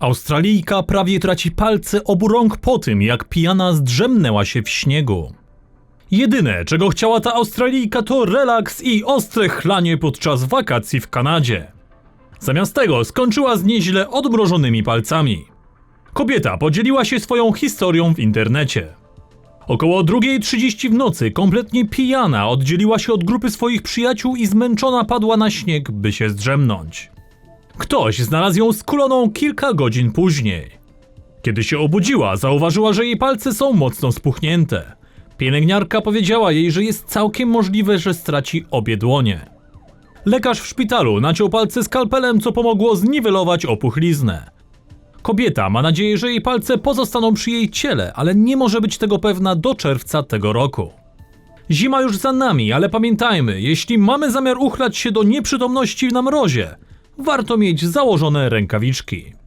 Australijka prawie traci palce obu rąk po tym, jak pijana zdrzemnęła się w śniegu. Jedyne, czego chciała ta Australijka, to relaks i ostre chlanie podczas wakacji w Kanadzie. Zamiast tego skończyła z nieźle odmrożonymi palcami. Kobieta podzieliła się swoją historią w internecie. Około 2.30 w nocy, kompletnie pijana, oddzieliła się od grupy swoich przyjaciół i zmęczona padła na śnieg, by się zdrzemnąć. Ktoś znalazł ją skuloną kilka godzin później. Kiedy się obudziła, zauważyła, że jej palce są mocno spuchnięte. Pielęgniarka powiedziała jej, że jest całkiem możliwe, że straci obie dłonie. Lekarz w szpitalu naciął palce skalpelem, co pomogło zniwelować opuchliznę. Kobieta ma nadzieję, że jej palce pozostaną przy jej ciele, ale nie może być tego pewna do czerwca tego roku. Zima już za nami, ale pamiętajmy, jeśli mamy zamiar uchlać się do nieprzytomności na mrozie, warto mieć założone rękawiczki.